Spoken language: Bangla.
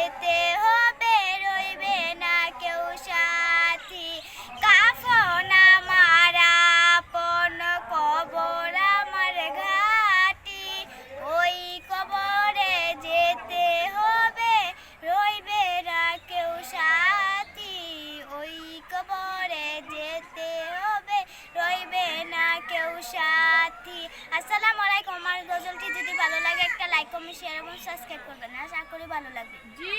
যেতে হবে, রইবে না কেউ সাথী। কাফন আমার আপন, কবর আমার ঘাটি। ওই কবরে যেতে হবে, রইবে না কেউ সাথী। ওই কবর আসসালামু আলাইকুম। আমার গজলটি যদি ভালো লাগে একটা লাইক কমেন্ট শেয়ার এবং সাবস্ক্রাইব করবেন। আশা করি ভালো লাগবে। জি।